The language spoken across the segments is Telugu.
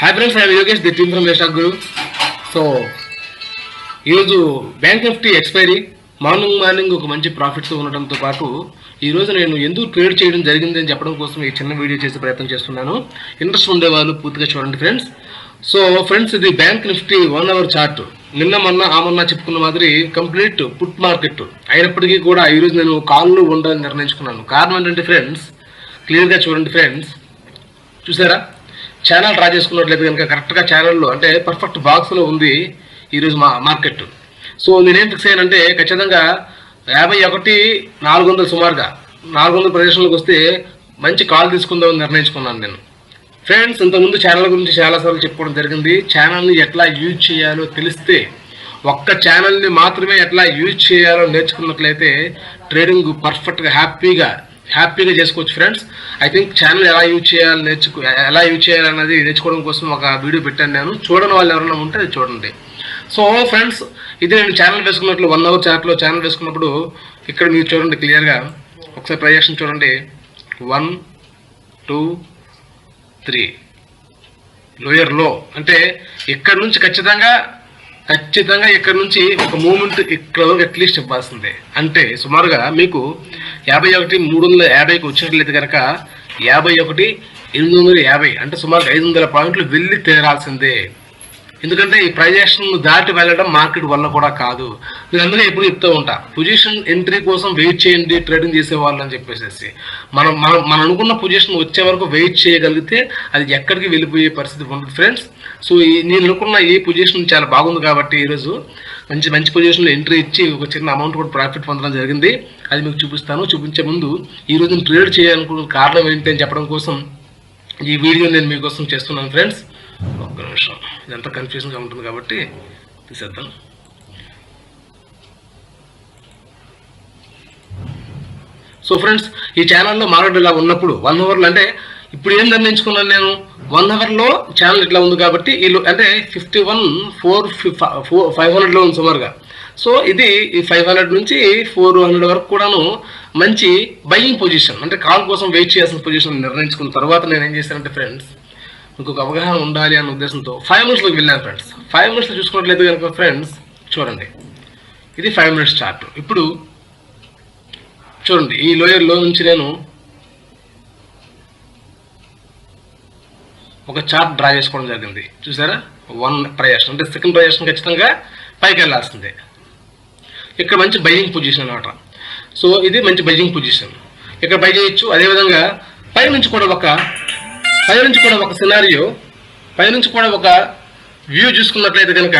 Hi friends I Yogesh the team from వేస్టాక్ గురు సో ఈరోజు bank Nifty expiry morning morning ఒక మంచి ప్రాఫిట్స్ ఉండడంతో పాటు ఈరోజు నేను ఎందుకు ట్రేడ్ చేయడం జరిగింది అని చెప్పడం కోసం ఈ చిన్న వీడియో చేసే ప్రయత్నం చేస్తున్నాను. ఇంట్రెస్ట్ ఉండేవాళ్ళు పూర్తిగా చూడండి ఫ్రెండ్స్ సో ఫ్రెండ్స్ ఇది bank Nifty one hour chart నిన్న మొన్న ఆ మొన్న చెప్పుకున్న మాదిరి కంప్లీట్ పుట్ మార్కెట్ అయినప్పటికీ కూడా ఈరోజు నేను కాళ్ళు ఉండాలని నిర్ణయించుకున్నాను. కారణం ఏంటంటే ఫ్రెండ్స్ క్లియర్గా చూడండి ఫ్రెండ్స్ చూసారా? ఛానల్ డ్రా చేసుకున్నట్లయితే కనుక కరెక్ట్గా ఛానల్లో అంటే పర్ఫెక్ట్ బాక్స్లో ఉంది ఈరోజు మా మార్కెట్. సో నేనేం ఫిక్స్ అయ్యానంటే ఖచ్చితంగా యాభై ఒకటి నాలుగు వందలు సుమారుగా నాలుగు వందల ప్రదేశంలోకి వస్తే మంచి కాల్ తీసుకుందామని నిర్ణయించుకున్నాను నేను. ఫ్రెండ్స్ ఇంతకుముందు ఛానల్ గురించి చాలాసార్లు చెప్పుకోవడం జరిగింది. ఛానల్ని ఎట్లా యూజ్ చేయాలో తెలిస్తే ఒక్క ఛానల్ని మాత్రమే ఎట్లా యూజ్ చేయాలో నేర్చుకున్నట్లయితే ట్రేడింగ్ పర్ఫెక్ట్గా హ్యాపీగా హ్యాపీగా చేసుకోవచ్చు ఫ్రెండ్స్ ఐ థింక్ ఛానల్ ఎలా యూజ్ చేయాలి నేర్చుకో ఎలా యూజ్ చేయాలన్నది నేర్చుకోవడం కోసం ఒక వీడియో పెట్టాను నేను. చూడని వాళ్ళు ఎవరైనా ఉంటే అది చూడండి. సో ఫ్రెండ్స్ ఇది నేను ఛానల్ వేసుకున్నట్లు వన్ అవర్ చాట్లో ఛానల్ వేసుకున్నప్పుడు ఇక్కడ మీరు చూడండి క్లియర్గా ఒకసారి ప్రజెక్షన్ చూడండి. వన్ టూ త్రీ లోయర్లో అంటే ఇక్కడ నుంచి ఖచ్చితంగా ఖచ్చితంగా ఇక్కడ నుంచి ఒక మూమెంట్ ఇక్కడ అట్లీస్ట్ ఇవ్వాల్సిందే అంటే సుమారుగా మీకు యాభై ఒకటి మూడు వందల యాభైకి వచ్చినట్లయితే కనుక యాభై ఒకటి ఎనిమిది వందల యాభై అంటే సుమారుగా ఐదు వందల పాయింట్లు వెళ్ళి తీరాల్సిందే. ఎందుకంటే ఈ ప్రజెక్షన్ దాటి వెళ్ళడం మార్కెట్ వల్ల కూడా కాదు. నేను అందులో ఎప్పుడు చెప్తూ ఉంటా పొజిషన్ ఎంట్రీ కోసం వెయిట్ చేయండి ట్రేడింగ్ చేసేవాళ్ళు అని చెప్పేసి మనం మనం మనం అనుకున్న పొజిషన్ వచ్చే వరకు వెయిట్ చేయగలిగితే అది ఎక్కడికి వెళ్ళిపోయే పరిస్థితి ఉంటుంది. ఫ్రెండ్స్ సో ఈ నేను అనుకున్న ఈ పొజిషన్ చాలా బాగుంది కాబట్టి ఈరోజు మంచి మంచి పొజిషన్లో ఎంట్రీ ఇచ్చి ఒక చిన్న అమౌంట్ కూడా ప్రాఫిట్ పొందడం జరిగింది. అది మీకు చూపిస్తాను. చూపించే ముందు ఈ ట్రేడ్ చేయాలనుకున్న కారణం ఏంటి అని చెప్పడం కోసం ఈ వీడియో నేను మీకోసం చేస్తున్నాను. ఫ్రెండ్స్ ఒక్క నిమిషం. ఇదంతా కన్ఫ్యూజన్గా ఉంటుంది కాబట్టి తీసేద్దాం. సో ఫ్రెండ్స్ ఈ ఛానల్లో మార్కెట్ ఇలా ఉన్నప్పుడు వన్ అవర్లో అంటే ఇప్పుడు ఏం నిర్ణయించుకున్నాను నేను? వన్ అవర్లో ఛానల్ ఇట్లా ఉంది కాబట్టి వీళ్ళు అంటే fifty one four four five హండ్రెడ్లో ఉంది సుమారుగా. సో ఇది ఈ ఫైవ్ హండ్రెడ్ నుంచి ఫోర్ హండ్రెడ్ వరకు కూడాను మంచి బయింగ్ పొజిషన్ అంటే కాల్ కోసం వెయిట్ చేయాల్సిన పొజిషన్ నిర్ణయించుకున్న తర్వాత నేను ఏం చేశానంటే ఫ్రెండ్స్ ఇంకొక అవగాహన ఉండాలి అన్న ఉద్దేశంతో ఫైవ్ మినిట్స్లోకి వెళ్ళాను ఫ్రెండ్స్ ఫైవ్ మినిట్స్లో చూసుకున్నట్లయితే కనుక ఫ్రెండ్స్ చూడండి. ఇది ఫైవ్ మినిట్స్ చార్ట్ ఇప్పుడు చూడండి ఈ లోయర్లో నుంచి నేను ఒక చార్ట్ డ్రా చేసుకోవడం జరిగింది. చూసారా? వన్ ప్రయాసం అంటే సెకండ్ ప్రయాసం ఖచ్చితంగా పైకి వెళ్ళాల్సిందే. ఇక్కడ మంచి బైజింగ్ పొజిషన్ అనమాట సో ఇది మంచి బైజింగ్ పొజిషన్ ఇక్కడ బై చేయొచ్చు. అదేవిధంగా పై నుంచి కూడా ఒక పైనుంచి కూడా ఒక సినారియో పైనుంచి కూడా ఒక వ్యూ చూసుకున్నట్లయితే కనుక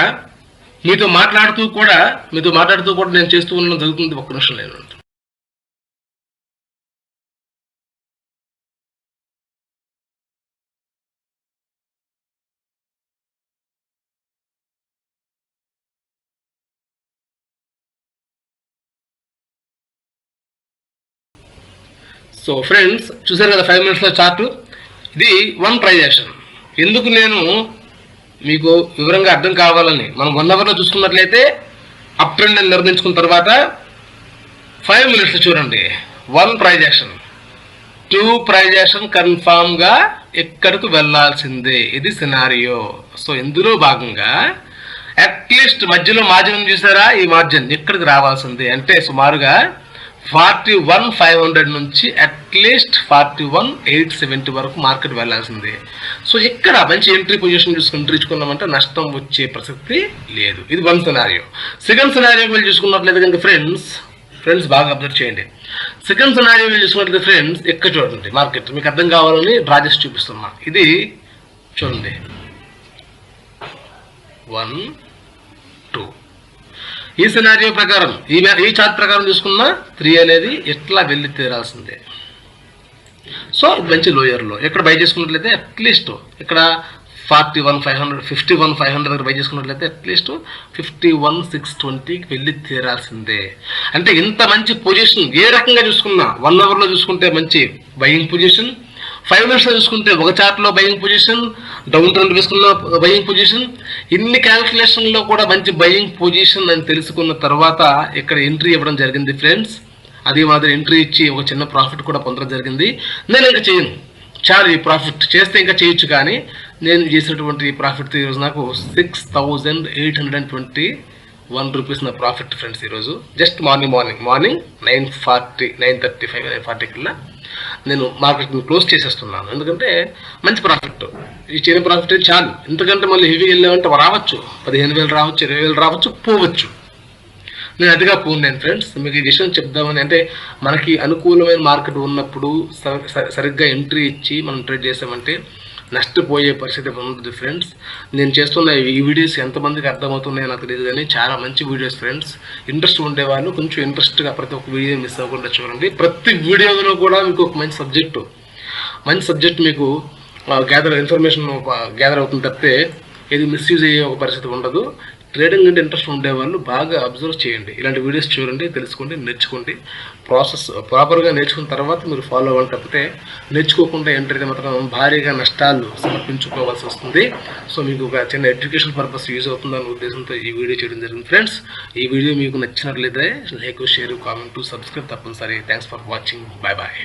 మీతో మాట్లాడుతూ కూడా మీతో మాట్లాడుతూ కూడా నేను చేస్తూ ఉండడం జరుగుతుంది ఒక్క నిమిషం లేదు సో ఫ్రెండ్స్ చూసారు కదా ఫైవ్ మినిట్స్లో చార్ట్ ఇది వన్ ట్రైజేషన్ ఎందుకు నేను మీకు వివరంగా అర్థం కావాలని? మనం వన్ అవర్లో చూసుకున్నట్లయితే అప్ ట్రెండ్ అని నిర్ణయించుకున్న తర్వాత ఫైవ్ మినిట్స్ చూడండి. వన్ ప్రైజేషన్ టూ ప్రైజేషన్ కన్ఫామ్గా ఎక్కడికి వెళ్ళాల్సిందే? ఇది సినారియో సో ఇందులో భాగంగా అట్లీస్ట్ మధ్యలో మార్జిన్ చూసారా? ఈ మార్జిన్ ఎక్కడికి రావాల్సిందే? అంటే సుమారుగా ఫార్టీ వన్ ఫైవ్ హండ్రెడ్ నుంచి at least forty one eight seventy వరకు మార్కెట్ వెళ్ళాల్సిందే. సో ఇక్కడ మంచి ఎంట్రీ పొజిషన్ చూసుకుని ఎంట్రీ నష్టం వచ్చే ప్రసక్తి లేదు. ఇది వన్ సినారియో సెకండ్ సినారియో వీళ్ళు చూసుకున్నట్లయితే కనుక ఫ్రెండ్స్ ఫ్రెండ్స్ బాగా అబ్జర్వ్ చేయండి. సెకండ్ సినారియో వీళ్ళు చూసుకున్నట్లయితే ఫ్రెండ్స్ ఎక్కడ చూడండి మార్కెట్ మీకు అర్థం కావాలని డ్రా చేసి చూపిస్తున్నా. ఇది చూడండి. వన్ టూ ఈ సినారియో ప్రకారం ఈ ఈ చార్ట్ ప్రకారం చూసుకున్నా త్రీ అనేది ఎట్లా వెళ్ళి తీరాల్సిందే. సో మంచి లోయర్లో ఎక్కడ బై చేసుకున్నట్లయితే అట్లీస్ట్ ఇక్కడ forty one five hundred fifty one five hundred దగ్గర బై చేసుకున్నట్లయితే at least fifty one six ట్వంటీకి వెళ్ళి తీరాల్సిందే. అంటే ఇంత మంచి పొజిషన్ ఏ రకంగా చూసుకున్నా వన్ అవర్లో చూసుకుంటే మంచి బయింగ్ పొజిషన్ ఫైవ్ మినిట్స్లో చూసుకుంటే ఒక చార్ట్లో బయింగ్ పొజిషన్ డౌన్ ట్రెండ్ వేసుకున్న బయింగ్ పొజిషన్ ఇన్ని క్యాల్కులేషన్లో కూడా మంచి బయింగ్ పొజిషన్ అని తెలుసుకున్న తర్వాత ఇక్కడ ఎంట్రీ ఇవ్వడం జరిగింది ఫ్రెండ్స్ అదే మాదిరి ఎంట్రీ ఇచ్చి ఒక చిన్న ప్రాఫిట్ కూడా పొందడం జరిగింది. నేను ఇంకా చేయను. చాలు ఈ ప్రాఫిట్ చేస్తే ఇంకా చేయొచ్చు కానీ నేను చేసినటువంటి ప్రాఫిట్ ఈరోజు నాకు six thousand eight hundred and twenty one rupees నా ప్రాఫిట్ ఫ్రెండ్స్ ఈరోజు. Just morning morning morning nine forty nine thirty five nine forty కల్లా నేను మార్కెట్ని క్లోజ్ చేసేస్తున్నాను. ఎందుకంటే మంచి ప్రాఫిట్. ఈ చిన్న ప్రాఫిట్ చాలు. ఎందుకంటే మళ్ళీ హెవీ వెళ్ళామంటే రావచ్చు. పదిహేను వేలు రావచ్చు ఇరవై వేలు రావచ్చు పోవచ్చు. నేను అదిగా పోన్నాను ఫ్రెండ్స్ మీకు ఈ విషయం చెప్దామని అంటే మనకి అనుకూలమైన మార్కెట్ ఉన్నప్పుడు స- సరిగ్గా ఎంట్రీ ఇచ్చి మనం ట్రేడ్ చేసామంటే నష్టపోయే పరిస్థితి ఉండదు ఫ్రెండ్స్? నేను చేస్తున్న ఈ వీడియోస్ ఎంతమందికి అర్థమవుతున్నాయో నాకు తెలియదు కానీ చాలా మంచి వీడియోస్ ఫ్రెండ్స్. ఇంట్రెస్ట్ ఉండేవాళ్ళు కొంచెం ఇంట్రెస్ట్గా ప్రతి ఒక్క వీడియో మిస్ అవ్వకుండా చూడండి. ప్రతి వీడియోలో కూడా మీకు ఒక మంచి సబ్జెక్టు మంచి సబ్జెక్ట్ మీకు గ్యాదర్ ఇన్ఫర్మేషన్ గ్యాదర్ అవుతుంది తప్పితే ఏది మిస్యూజ్ అయ్యే ఒక పరిస్థితి ఉండదు. ట్రేడింగ్ అంటే ఇంట్రెస్ట్ ఉండేవాళ్ళు బాగా అబ్జర్వ్ చేయండి. ఇలాంటి వీడియోస్ చూడండి తెలుసుకోండి నేర్చుకోండి. ప్రాసెస్ ప్రాపర్గా uh, నేర్చుకున్న తర్వాత మీరు ఫాలో అవ్వండి. తప్పితే నేర్చుకోకుండా ఎంటర్ అయితే మాత్రం భారీగా నష్టాలు సమర్పించుకోవాల్సి వస్తుంది. సో మీకు ఒక చిన్న ఎడ్యుకేషన్ పర్పస్ యూజ్ అవుతుందనే ఉద్దేశంతో ఈ వీడియో చేయడం జరిగింది ఫ్రెండ్స్ ఈ వీడియో మీకు నచ్చినట్లయితే లైక్ షేర్ కామెంట్ సబ్స్క్రైబ్ తప్పనిసరి. Thanks for watching bye bye